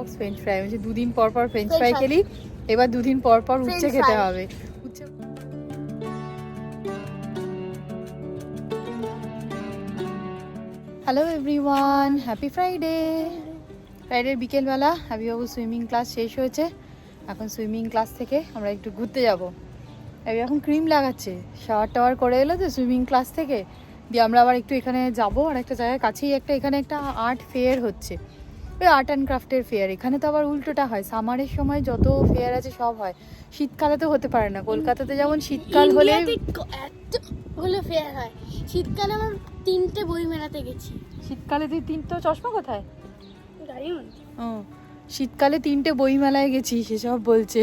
Box French fry বলছে দুদিন পর পর ফ্রেঞ্চ ফ্রাই খেলি এবার দুদিন পর পর উচ্ছে খেতে হবে। উচ্ছে হ্যালো এভরিওয়ান হ্যাপি ফ্রাইডে ফ্রাইডের বিকেলবেলা আবিবাবু সুইমিং ক্লাস শেষ হয়েছে। এখন সুইমিং ক্লাস থেকে আমরা একটু ঘুরতে যাব। আবি এখন ক্রিম লাগাচ্ছে। শাওয়ার টাওয়ার করে এলো তো সুইমিং ক্লাস থেকে। দিয়ে আমরা আবার একটু এখানে যাব। আর একটা জায়গায় কাছেই একটা এখানে একটা আর্ট ফেয়ার হচ্ছে। ওই আর্ট অ্যান্ড ক্রাফটের ফেয়ার এখানে তো আবার উল্টোটা হয়। সামারের সময় যত ফেয়ার আছে সব হয়। শীতকালে তো হতে পারে না। কলকাতাতে যেমন শীতকাল হলে এত হলো ফেয়ার হয়। শীতকালে আমার তিনটে বই মেলাতে গেছি। শীতকালে তুই তিন তো চশমা কোথায়? ও শীতকালে তিনটে বই মেলায় গেছি সেসব বলছে।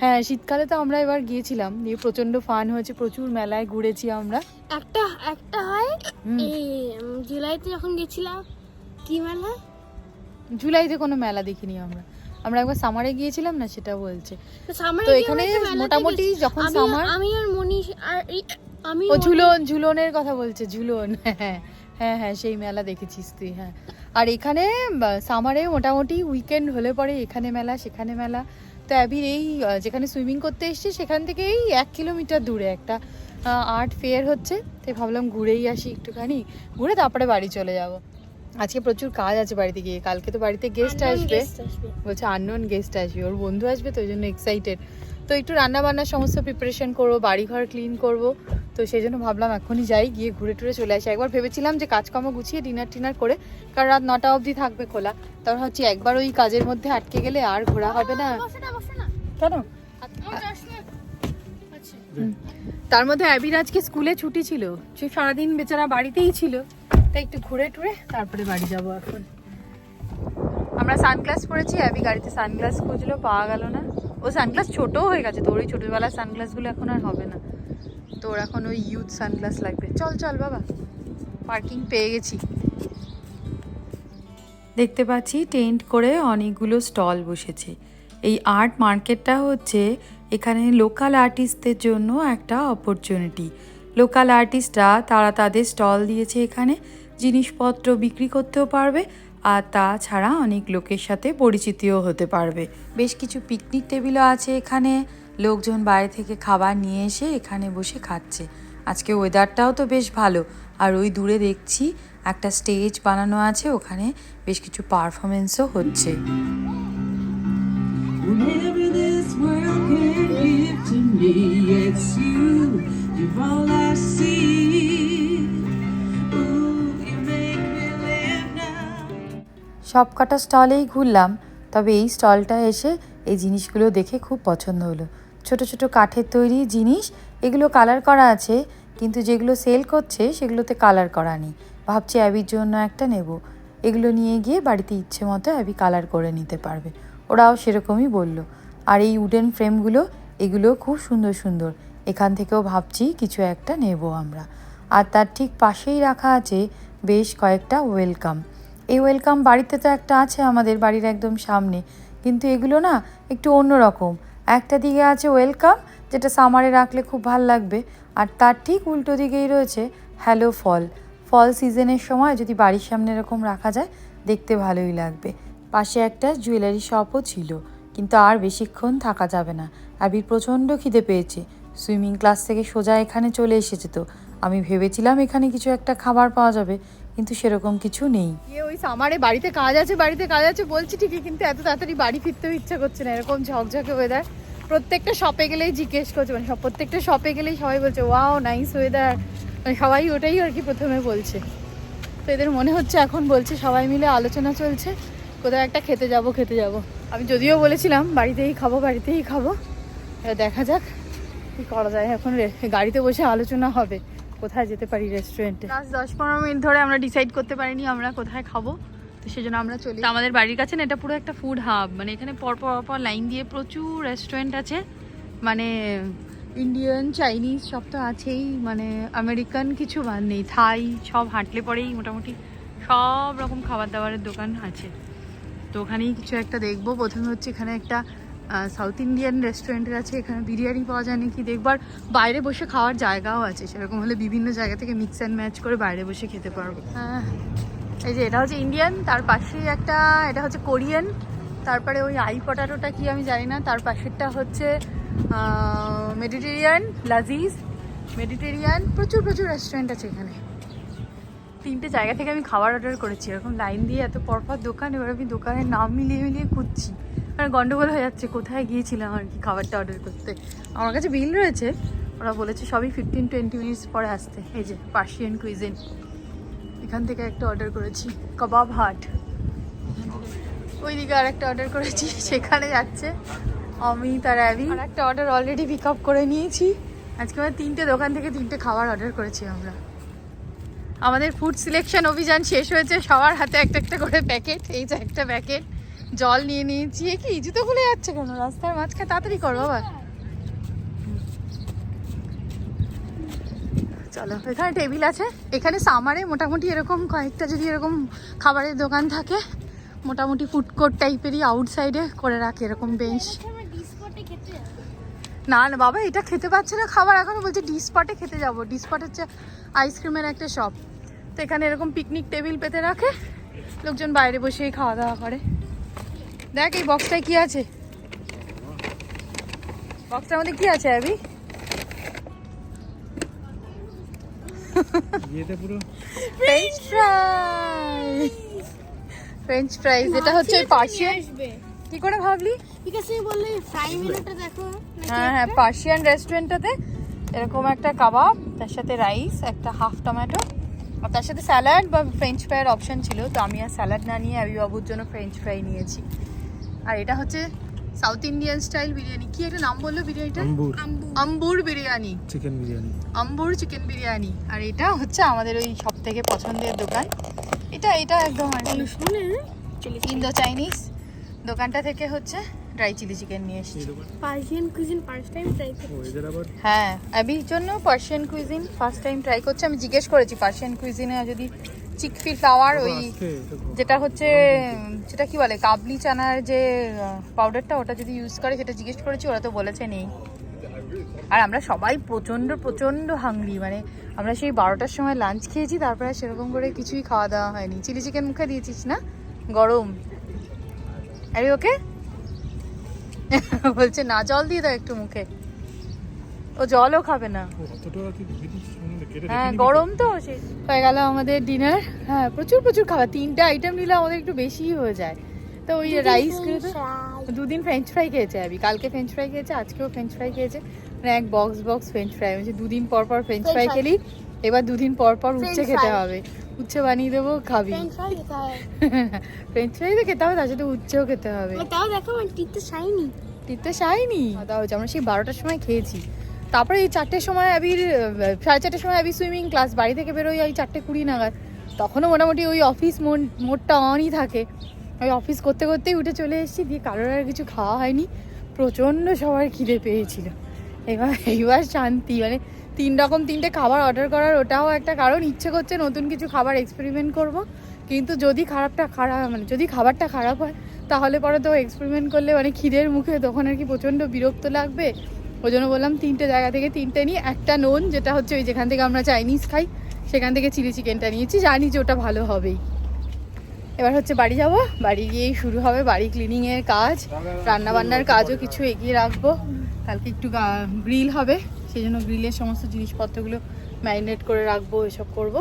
হ্যাঁ শীতকালে তো আমরা এবার গিয়েছিলাম। দিয়ে প্রচণ্ড ফান হয়েছে প্রচুর মেলায় ঘুরেছি আমরা। একটা একটা হয়। জুলাইতে যখন গেছিলাম কি মেলা? জুলাইতে কোনো মেলা দেখিনি আমরা। আমরা একবার সামারে গিয়েছিলাম না সেটা বলছে। তো এখানে মোটামুটি যখন সামার আমি আর মনীষ আর আমি ও ঝুলন ঝুলনের কথা বলছে ঝুলন। হ্যাঁ হ্যাঁ হ্যাঁ সেই মেলা দেখেছিস তুই হ্যাঁ। আর এখানে সামারে মোটামুটি উইকেন্ড হলে পরে এখানে মেলা সেখানে মেলা। তো অ্যাবির এই যেখানে সুইমিং করতে এসছে সেখান থেকে এই এক কিলোমিটার দূরে একটা আর্ট ফেয়ার হচ্ছে। তাই ভাবলাম ঘুরেই আসি একটুখানি। ঘুরে তারপরে বাড়ি চলে যাব। আজকে প্রচুর কাজ আছে বাড়িতে গিয়ে। কালকে তো বাড়িতে গেস্ট আসবে। বলছে আননোন গেস্ট আসবে। ওর বন্ধু আসবে তো ওই জন্য এক্সাইটেড তো একটু রান্না বান্নার সমস্ত প্রিপারেশন করব বাড়ি ঘর ক্লিন করব। তো সেই জন্য ভাবলাম এখনই যাই গিয়ে ঘুরে টুরে চলে আসি। একবার ভেবেছিলাম যে কাজকর্ম গুছিয়ে ডিনার টিনার করে কারণ রাত নটা অবধি থাকবে খোলা। তারপর হচ্ছে একবার ওই কাজের মধ্যে আটকে গেলে আর ঘোরা হবে না। কেন। আচ্ছা। তার মধ্যে অ্যাবির আজকে স্কুলে ছুটি ছিল। সে সারাদিন বেচারা বাড়িতেই ছিল। তাই একটু ঘুরে টুরে তারপরে বাড়ি যাব এখন। আমরা সানগ্লাস পরেছি, অ্যাবি গাড়িতে সানগ্লাস খুঁজলো, পাওয়া গেল না। ও সানগ্লাস ছোটও হয়ে গেছে, তোর ওই ছোটবেলার সানগ্লাসগুলো এখন আর হবে না। তোর এখন ওই ইউথ সানগ্লাস লাগবে। চল চল বাবা পার্কিং পেয়ে গেছি। দেখতে পাচ্ছি টেন্ট করে অনেকগুলো স্টল বসেছে। এই আর্ট মার্কেটটা হচ্ছে এখানে লোকাল আর্টিস্টদের জন্য একটা অপরচুনিটি লোকাল আর্টিস্টরা তারা তাদের স্টল দিয়েছে এখানে জিনিসপত্র বিক্রি করতেও পারবে আর তাছাড়া অনেক লোকের সাথে পরিচিতিও হতে পারবে বেশ কিছু পিকনিক টেবিলও আছে এখানে লোকজন বাইরে থেকে খাবার নিয়ে এসে এখানে বসে খাচ্ছে আজকে ওয়েদারটাও তো বেশ ভালো আর ওই দূরে দেখছি একটা স্টেজ বানানো আছে ওখানে বেশ কিছু পারফরমেন্সও হচ্ছে Whatever this world can give to me, it's you. You're all I see. Ooh, you make me live now. সব কটা স্টলেই ঘুরলাম তবে এই স্টলটা এসে এই জিনিসগুলো দেখে খুব পছন্দ হলো। ছোট ছোট কাঠের তৈরি জিনিস এগুলো কালার করা আছে কিন্তু যেগুলো সেল করছে সেগুলোতে কালার করা নেই। ভাবছি অ্যাবির জন্য একটা নেব। এগুলো নিয়ে গিয়ে বাড়িতে ইচ্ছে মতো অ্যাবি কালার করে নিতে পারবে। ওরাও সেরকমই বলল। আর এই উডেন ফ্রেমগুলো এগুলো খুব সুন্দর সুন্দর। এখান থেকেও ভাবছি কিছু একটা নেব আমরা। আর তার ঠিক পাশেই রাখা আছে বেশ কয়েকটা ওয়েলকাম। এই ওয়েলকাম বাড়িতে তো একটা আছে আমাদের বাড়ির একদম সামনে। কিন্তু এগুলো না একটু অন্যরকম একটা দিকে আছে ওয়েলকাম, যেটা সামারে রাখলে খুব ভালো লাগবে। আর তার ঠিক উল্টো দিকেই রয়েছে হ্যালো ফল। ফল সিজনের সময় যদি বাড়ির সামনে এরকম রাখা যায়, দেখতে ভালোই লাগবে। পাশে একটা জুয়েলারি শপও ছিল। কিন্তু আর বেশিক্ষণ থাকা যাবে না। আবির প্রচণ্ড খিদে পেয়েছে। সুইমিং ক্লাস থেকে সোজা এখানে চলে এসেছে তো। আমি ভেবেছিলাম এখানে কিছু একটা খাবার পাওয়া যাবে, কিন্তু সেরকম কিছু নেই। ওই সামারে বাড়িতে কাজ আছে, বাড়িতে কাজ আছে বলছি ঠিকই, কিন্তু এত তাড়াতাড়ি বাড়ি ফিরতেও ইচ্ছা করছে না, এরকম ঝকঝকে ওয়েদার প্রত্যেকটা শপে গেলেই জিজ্ঞেস করছে মানে সব প্রত্যেকটা শপে গেলেই সবাই বলছে ওয়াও নাইস ওয়েদার মানে সবাই ওটাই আর কি প্রথমে বলছে। তো এদের মনে হচ্ছে এখন বলছে, সবাই মিলে আলোচনা চলছে, কোথাও একটা খেতে যাব খেতে যাব। আমি যদিও বলেছিলাম, বাড়িতেই খাব বাড়িতেই খাব। দেখা যাক। কি করা যায়? এখন গাড়িতে বসে আলোচনা হবে। কোথায় যেতে পারি রেস্টুরেন্টে লাস্ট দশ পনেরো মিনিট ধরে আমরা ডিসাইড করতে পারিনি আমরা কোথায় খাব। তো সেজন্য আমরা চলি। আমাদের বাড়ির কাছে না, এটা পুরো একটা ফুড হাব মানে এখানে পর পর পর লাইন দিয়ে প্রচুর রেস্টুরেন্ট আছে। মানে ইন্ডিয়ান চাইনিজ সব তো আছেই। মানে আমেরিকান কিছু বাদ নেই। থাই সব হাঁটলে পরেই মোটামুটি সব রকম খাবার দাবারের দোকান আছে। তো ওখানেই কিছু একটা দেখব। প্রথমে হচ্ছে এখানে একটা সাউথ ইন্ডিয়ান রেস্টুরেন্টের আছে এখানে বিরিয়ানি পাওয়া যায় নাকি দেখবার। বাইরে বসে খাওয়ার জায়গাও আছে সেরকম হলে বিভিন্ন জায়গা থেকে মিক্স অ্যান্ড ম্যাচ করে বাইরে বসে খেতে পারব। হ্যাঁ। এই যে এটা হচ্ছে ইন্ডিয়ান তার পাশেই একটা এটা হচ্ছে কোরিয়ান তারপরে ওই আই পটাটোটা কি আমি জানি না তার পাশেরটা হচ্ছে মেডিটেরিয়ান লাজিজ মেডিটেরিয়ান প্রচুর প্রচুর রেস্টুরেন্ট আছে এখানে। তিনটে জায়গা থেকে আমি খাবার অর্ডার করেছি এরকম লাইন দিয়ে এত পরপর দোকান এবার আমি দোকানের নাম মিলিয়ে মিলিয়ে খুঁজছি। মানে গন্ডগোল হয়ে যাচ্ছে কোথায় গিয়েছিলাম আর কি খাবারটা অর্ডার করতে? আমার কাছে বিল রয়েছে ওরা বলেছে সবই ফিফটিন টোয়েন্টি মিনিটস পরে আসতে। এই যে পার্সিয়ান কুইজিন এখান থেকে একটা অর্ডার করেছি কবাব হাট ওইদিকে আর একটা অর্ডার করেছি সেখানে যাচ্ছে অমিত আর অ্যাবি আর একটা অর্ডার অলরেডি পিক আপ করে নিয়েছি। আজকে আমরা তিনটে দোকান থেকে তিনটে খাবার অর্ডার করেছি আমরা। আমাদের ফুড সিলেকশন অভিযান শেষ হয়েছে সবার হাতে একটা একটা করে প্যাকেট এই যে একটা প্যাকেট জল নিয়ে নিয়েছি কি জুতো খুলে যাচ্ছে কেন? রাস্তার মাঝখানে তাড়াতাড়ি করো বাবা। চলো এখানে টেবিল আছে। এখানে সামারে মোটামুটি এরকম কয়েকটা যদি এরকম খাবারের দোকান থাকে মোটামুটি ফুড কোর্ট টাইপেরই আউটসাইডে করে রাখে এরকম বেঞ্চ ডিস্পটে না না বাবা এটা খেতে পাচ্ছে না খাবার এখনও বলছে ডি স্পটে খেতে যাব। ডি স্পট হচ্ছে আইসক্রিমের একটা শপ তো এখানে এরকম পিকনিক টেবিল পেতে রাখে। লোকজন বাইরে বসেই খাওয়া দাওয়া করে। দেখ এই বক্সটায় কি আছে? বক্সটার মধ্যে কি আছে পুরো? ফ্রেঞ্চ ফ্রাই ফ্রেঞ্চ এটা হচ্ছে পার্সিয়ান কি করে ভাবলি? বিকাশ তুমি বললে ফ্রাই মেনুটা দেখো হ্যাঁ হ্যাঁ পার্সিয়ান রেস্টুরেন্টটাতে এরকম একটা কাবাব তার সাথে রাইস একটা হাফ টমেটো আর তার সাথে স্যালাড বা ফ্রেঞ্চ ফ্রাইয়ের অপশন ছিল তো আমি আর স্যালাড না নিয়ে আবি বাবুর জন্য ফ্রেঞ্চ ফ্রাই নিয়েছি। আর এটা হচ্ছে সাউথ ইন্ডিয়ান স্টাইল বিরিয়ানি। কি একটা নাম বলল বিরিয়ানিটা আম্বুর। আম্বুর বিরিয়ানি। চিকেন বিরিয়ানি। আম্বুর চিকেন বিরিয়ানি। আর এটা হচ্ছে আমাদের ওই সব থেকে পছন্দের দোকান। এটা এটা একদম ইন্দো চাইনিজ দোকানটা থেকে হচ্ছে ড্রাই চিলি চিকেন নিয়ে এসেছি। Persian cuisine first time try ও এদের আবার? হ্যাঁ অ্যাবির জন্য Persian cuisine first time try করছে। আমি জিজ্ঞেস করেছি পার্সিয়ান কুইজিনে যদি চিকফি ফ্লাওয়ার ওই যেটা হচ্ছে সেটা কি বলে কাবলি চানার যে পাউডারটা ওটা যদি ইউজ করে সেটা জিজ্ঞেস করেছি ওরা তো বলেছে নেই। আর আমরা সবাই প্রচণ্ড প্রচণ্ড হাংরি মানে আমরা সেই বারোটার সময় লাঞ্চ খেয়েছি তারপরে সেরকম করে কিছুই খাওয়া দাওয়া হয়নি। চিলি চিকেন মুখে দিয়েছিস না? গরম। আরে ওকে বলছে না জল দিয়ে দাও একটু মুখে। ও জলও খাবে না। হ্যাঁ গরম তো সে হয়ে গেল আমাদের ডিনার হ্যাঁ প্রচুর প্রচুর খাবার। তিনটে আইটেম নিলে আমাদের একটু বেশিই হয়ে যায়। তো ওই রাইস দুদিন ফ্রেঞ্চ ফ্রাই খেয়েছে। আবি কালকে ফ্রেঞ্চ ফ্রাই খেয়েছে আজকেও ফ্রেঞ্চ ফ্রাই খেয়েছে। মানে এক বক্স বক্স ফ্রেঞ্চ ফ্রাই হচ্ছে দুদিন পর পর ফ্রেঞ্চ ফ্রাই খেলি এবার দুদিন পর পর উচ্ছে খেতে হবে। উচ্ছে বানিয়ে দেবো খাবি। ফ্রেঞ্চ ফ্রাই খেতে হয় ফ্রেঞ্চ ফ্রাই তো খেতে হবে তার সাথে উচ্ছেও খেতে হবে। আমার তাও দেখো আমার টিথ তো শাইনি টিপতে চাইনি খাওয়া হয়েছে আমরা সেই বারোটার সময় খেয়েছি। তারপরে এই চারটের সময় আবির সাড়ে চারটের সময় আবির সুইমিং ক্লাস বাড়ি থেকে বেরোই ওই চারটে কুড়ি নাগাদ। তখনও মোটামুটি ওই অফিস মোড মোডটা অনই থাকে। ওই অফিস করতে করতেই উঠে চলে এসেছি, দিয়ে কারোর আর কিছু খাওয়া হয়নি। প্রচণ্ড সবার খিদে পেয়েছিল। এবার, এইবার শান্তি মানে তিন রকম তিনটে খাবার অর্ডার করার ওটাও একটা কারণ। ইচ্ছে করছে নতুন কিছু খাবার এক্সপেরিমেন্ট করব। কিন্তু যদি খারাপটা খারাপ মানে যদি খাবারটা খারাপ হয়, তাহলে পরে তো এক্সপেরিমেন্ট করলে মানে খিদের মুখে তখন আর কি প্রচণ্ড বিরক্ত লাগবে। ওই জন্য বললাম তিনটে জায়গা থেকে তিনটে নিই একটা নোন, যেটা হচ্ছে ওই যেখান থেকে আমরা চাইনিজ খাই, সেখান থেকে চিলি চিকেনটা নিয়েছি, জানি যে ওটা ভালো হবেই। এবার হচ্ছে বাড়ি যাব, বাড়ি গিয়েই শুরু হবে, বাড়ি ক্লিনিংয়ের কাজ রান্না বান্নার কাজও কিছু এগিয়ে রাখব। কালকে একটু গ্রিল হবে, সেই জন্য গ্রিলের সমস্ত জিনিসপত্রগুলো ম্যারিনেট করে রাখব, এসব করব।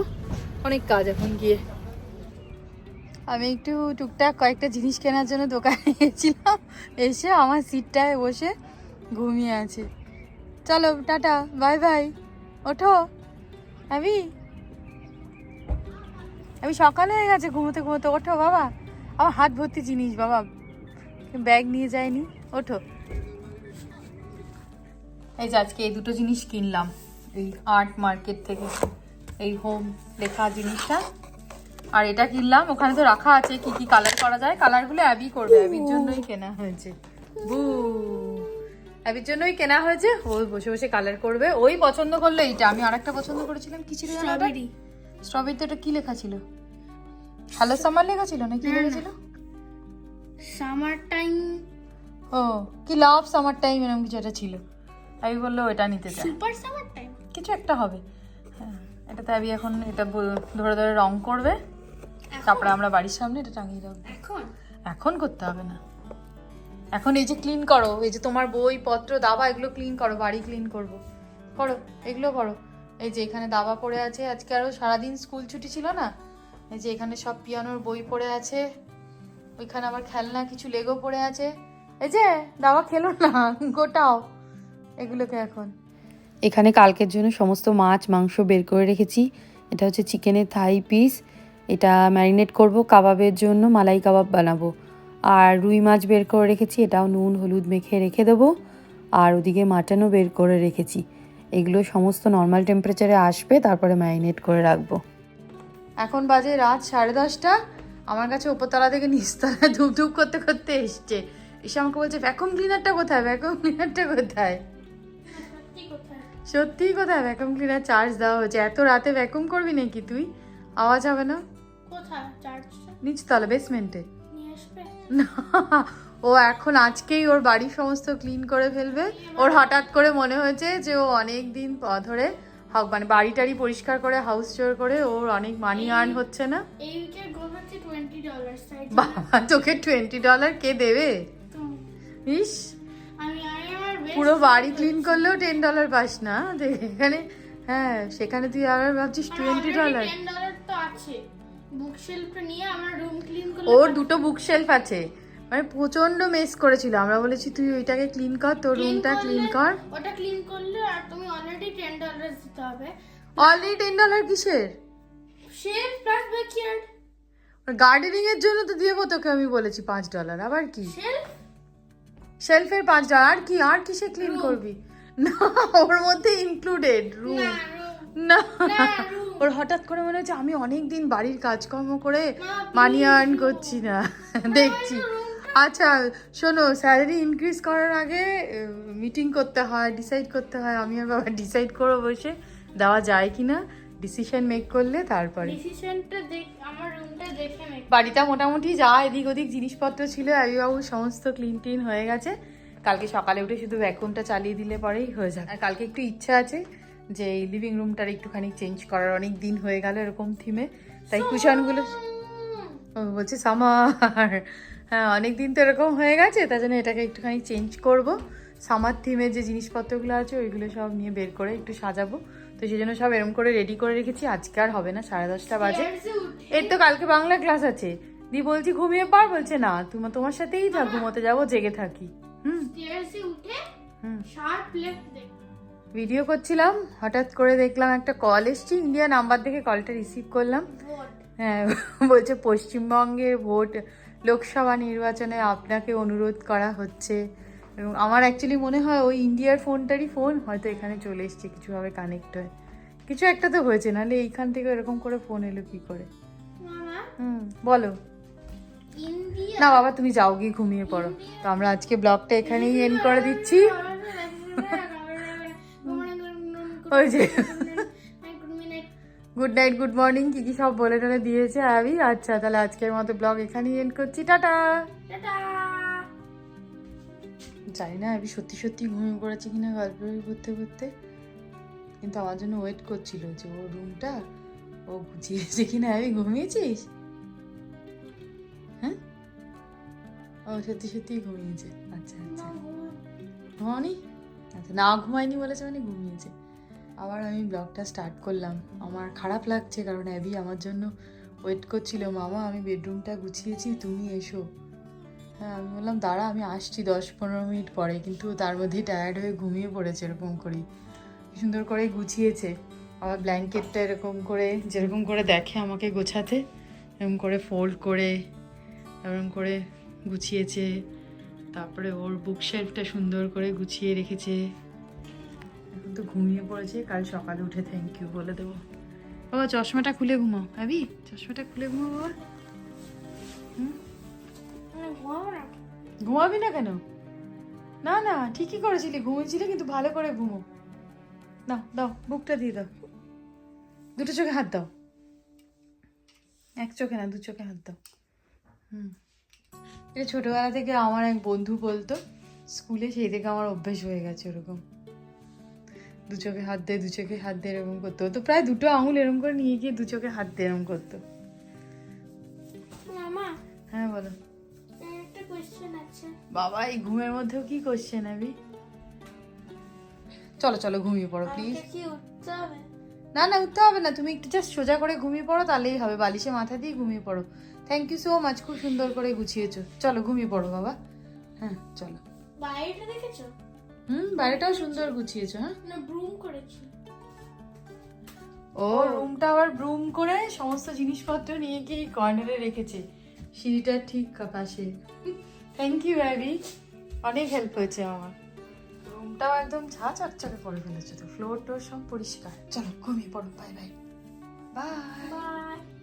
অনেক কাজ এখন গিয়ে। আমি একটু টুকটাক কয়েকটা জিনিস কেনার জন্য দোকানে গেছিলাম এসে আমার সিটটায় বসে ঘুমিয়ে আছে। চলো, টাটা, বাই বাই। ওঠো। আমি আমি সকাল হয়ে গেছে, ঘুমোতে ঘুমোতে। ওঠো, বাবা। আমার হাত ভর্তি জিনিস, বাবা। ব্যাগ নিয়ে যায়নি। ওঠো। এই যে আজকে এই দুটো জিনিস কিনলাম। এই আর্ট মার্কেট থেকে। এই হোম লেখা জিনিসটা। আর এটা কিনলাম। ওখানে তো রাখা আছে কি কি কালার করা যায়। কালারগুলো অ্যাবি করবে। অ্যাবির জন্যই কেনা হয়েছে। বু। অ্যাবির জন্যই কেনা হয়েছে। ওই বসে বসে কালার করবে। ওই পছন্দ করল এইটা। আমি আরেকটা পছন্দ করেছিলাম। কি ছিল স্ট্রবেরি স্ট্রবেরিতে ওটা কি লেখা ছিল? হ্যালো সামার লেখা ছিল? না কি লেখা ছিল? সামার টাইম ও কি লাভ সামার টাইম এরকম কিছু একটা ছিল। আমি বলল এটা নিতে চাই সুপার সামার টাইম কিছু একটা হবে। হ্যাঁ এটাতে আমি এখন এটা ধরে ধরে রং করবে। তারপরে আমরা বাড়ির সামনে এটা টাঙিয়ে দেবো। এখন? এখন করতে হবে না। এখন এই যে ক্লিন করো, এই যে তোমার বই, পত্র, দাবা, এগুলো ক্লিন করো, বাড়ি ক্লিন করব। করো, এগুলো করো। এই যে এখানে দাবা পড়ে আছে, আজকে আরও সারাদিন স্কুল ছুটি ছিল না? এই যে এখানে সব পিয়ানোর বই পড়ে আছে, ওইখানে আবার খেলনা, কিছু লেগো পড়ে আছে। এই যে, দাবা খেলো না, গোটাও এগুলোকে এখন। এখানে কালকের জন্য সমস্ত মাছ, মাংস বের করে রেখেছি। এটা হচ্ছে চিকেনের থাই পিস এটা ম্যারিনেট করব কাবাবের জন্য, মালাই কাবাব বানাবো। আর রুই মাছ বের করে রেখেছি এটাও নুন হলুদ মেখে রেখে দেবো। আর ওদিকে মাটনও বের করে রেখেছি। এগুলো সমস্ত নর্মাল টেম্পারেচারে আসবে তারপরে ম্যারিনেট করে রাখব। এখন বাজে রাত সাড়ে দশটা। আমার কাছে উপরতলা থেকে নিচতলায় ধূপ ধূপ করতে করতে এসছে। এসে আমাকে বলছে ভ্যাকুম ক্লিনারটা কোথায়? ভ্যাকুম ক্লিনারটা কোথায়? সত্যি কোথায় সত্যিই কোথায়? ভ্যাকুম ক্লিনার চার্জ দেওয়া হয়েছে। এত রাতে ভ্যাকুম করবি নাকি তুই? আওয়াজ হবে না? কোথায়? চার্জ নিচতলা বেসমেন্টে না ও এখন আজকেই ওর বাড়ি সমস্ত ক্লিন করে ফেলবে। ওর হঠাৎ করে মনে হয়েছে যে ও অনেক দিন ধরে মানে বাড়ি টাড়ি পরিষ্কার করে হাউস চোর করে ওর অনেক মানি আর্ন হচ্ছে না। বাবা তোকে টোয়েন্টি ডলার কে দেবে? ইস পুরো বাড়ি ক্লিন করলেও টেন ডলার পাস না। দেখ এখানে হ্যাঁ সেখানে তুই আবার ভাবছিস টোয়েন্টি ডলার ডলার তো আছে। বুক নিয়ে আমার রুম ক্লিন করলে ওর দুটো বুক শেলফ আছে। মানে প্রচণ্ড মেস করেছিল। আমরা বলেছি তুই ওইটাকে ক্লিন কর তোর রুমটা ক্লিন কর। ওটা ক্লিন করলে আর তুমি অলরেডি টেন ডলার দিতে হবে। অলরেডি টেন ডলার কিসের? শেলফ প্লাস ব্যাকইয়ার্ড গার্ডেনিং এর জন্য তো দিয়ে তোকে আমি বলেছি পাঁচ ডলার আবার কি? শেলফ শেলফের পাঁচ ডলার আর কি? আর কিসে ক্লিন করবি? না ওর মধ্যে ইনক্লুডেড রুম না। ওর হঠাৎ করে মনে হচ্ছে আমি অনেক দিন বাড়ির কাজকর্ম করে মানি আর্ন করছি না। দেখছি। আচ্ছা শোনো স্যালারি ইনক্রিজ করার আগে মিটিং করতে হয় ডিসাইড করতে হয় আমি আর বাবা ডিসাইড করব বসে দেওয়া যায় কি না ডিসিশন মেক করলে তারপরে। ডিসিশনটা দেখ আমার রুমটা দেখে বাড়িটা মোটামুটি যা এদিক ওদিক জিনিসপত্র ছিল আবিবাবু সমস্ত ক্লিন টিন হয়ে গেছে। কালকে সকালে উঠে শুধু ভ্যাকুমটা চালিয়ে দিলে পরেই হয়ে যাবে। আর কালকে একটু ইচ্ছা আছে যে এই লিভিং রুমটার একটুখানি চেঞ্জ করার অনেক দিন হয়ে গেল এরকম থিমে তাই কুশনগুলো বলছে সামার হ্যাঁ অনেক দিন তো এরকম হয়ে গেছে তার জন্য এটাকে একটুখানি চেঞ্জ করব। সামার থিমে যে জিনিসপত্রগুলো আছে ওইগুলো সব নিয়ে বের করে একটু সাজাবো। তো সেই জন্য সব এরকম করে রেডি করে রেখেছি আজকে আর হবে না সাড়ে দশটা বাজে। এর তো কালকে বাংলা ক্লাস আছে। দি বলছি ঘুমিয়ে পার বলছে না তুমি তোমার সাথেই থাক ঘুমোতে যাব জেগে থাকি। হুম। উঠে হুম। শার্প লেফট ভিডিও করছিলাম হঠাৎ করে দেখলাম একটা কল এসছি ইন্ডিয়া নাম্বার থেকে কলটা রিসিভ করলাম। হ্যাঁ বলছে পশ্চিমবঙ্গের ভোট লোকসভা নির্বাচনে আপনাকে অনুরোধ করা হচ্ছে। এবং আমার অ্যাকচুয়ালি মনে হয় ওই ইন্ডিয়ার ফোনটারই ফোন হয়তো এখানে চলে এসছে কিছুভাবে কানেক্ট হয়ে। কিছু একটা তো হয়েছে নাহলে এইখান থেকে এরকম করে ফোন এলো কি করে? হুম বলো। না বাবা তুমি যাও গিয়ে ঘুমিয়ে পড়ো। তো আমরা আজকে ব্লগটা এখানেই এন্ড করে দিচ্ছি। ওই যে। গুড নাইট গুড মর্নিং কি কি সব বলে টলে দিয়েছে আমি আচ্ছা তাহলে আজকের মতো ব্লগ এখানেই এন্ড করছি। টাটা! জানি না আমি সত্যি সত্যি ঘুমিয়ে পড়েছি কিনা গল্প করতে করতে কিন্তু আমার জন্য ওয়েট করছিল যে ও রুমটা ও গুছিয়েছে কিনা আমি ঘুমিয়েছিস? হ্যাঁ? ও সত্যি সত্যি ঘুমিয়েছে। আচ্ছা আচ্ছা। ঘুমাওনি? আচ্ছা না ঘুমায়নি বলেছে মানে ঘুমিয়েছে। আবার আমি ব্লগটা স্টার্ট করলাম। আমার খারাপ লাগছে কারণ অ্যাবি আমার জন্য ওয়েট করছিল। মামা, আমি বেডরুমটা গুছিয়েছি, তুমি এসো। হ্যাঁ আমি বললাম, দাঁড়া, আমি আসছি দশ পনেরো মিনিট পরে। কিন্তু তার মধ্যেই টায়ার্ড হয়ে ঘুমিয়ে পড়েছে এরকম করেই। সুন্দর করে গুছিয়েছে। আবার ব্ল্যাঙ্কেটটা এরকম করে, যেরকম করে দেখে আমাকে গোছাতে, এরকম করে ফোল্ড করে, এরকম করে গুছিয়েছে। তারপরে ওর বুক শেলফটা সুন্দর করে গুছিয়ে রেখেছে। তো ঘুমিয়ে পড়েছে, কাল সকালে উঠে থ্যাংক ইউ বলে দেবো। বাবা, চশমাটা খুলে ঘুমাও আবি চশমাটা খুলে ঘুমাও, বাবা। ঘুমাবি না কেন? না না, ঠিকই করেছিলি, ঘুমিয়েছিলি কিন্তু ভালো করে ঘুমো। দাও দাও, বুকটা দিয়ে দাও। দুটো চোখে হাত দাও। এক চোখে না, দু চোখে হাত দাও। হুম। এটা ছোটোবেলা থেকে আমার এক বন্ধু বলতো, স্কুলে সেই থেকে আমার অভ্যেস হয়ে গেছে ওরকম। দু চোখে হাত দে দু চোখে হাত দে এরকম করতো। তো প্রায় দুটো আঙুল এরকম করে নিয়ে গিয়ে দু চোখে হাত দিয়ে এরকম করতো। হ্যাঁ বলো। বাবা এই ঘুমের মধ্যেও কি করছে নাবি চলো চলো ঘুমিয়ে পড়ো প্লিজ না না উঠতে হবে না। তুমি একটু জাস্ট সোজা করে ঘুমিয়ে পড়ো তাহলেই হবে। বালিশে মাথা দিয়ে ঘুমিয়ে পড়ো। থ্যাংক ইউ সো মাচ খুব সুন্দর করে গুছিয়েছো। চলো ঘুমিয়ে পড়ো বাবা। হ্যাঁ চলো। বাইরেটা দেখেছ? হুম বাইরেটাও সুন্দর গুছিয়েছো হ্যাঁ? না ব্রুম করেছি। ও রুমটা আবার ব্রুম করে সমস্ত জিনিসপত্র নিয়ে গিয়ে কর্নারে রেখেছে। সিঁড়িটার ঠিক পাশে। থ্যাংক ইউ অ্যাবি অনেক হেল্প হয়েছে আমার। রুমটাও একদম ঝা চকচকে করে ফেলেছে তো। ফ্লোর টোর সব পরিষ্কার। চলো ঘুমিয়ে পড়ো। Bye bye bye bye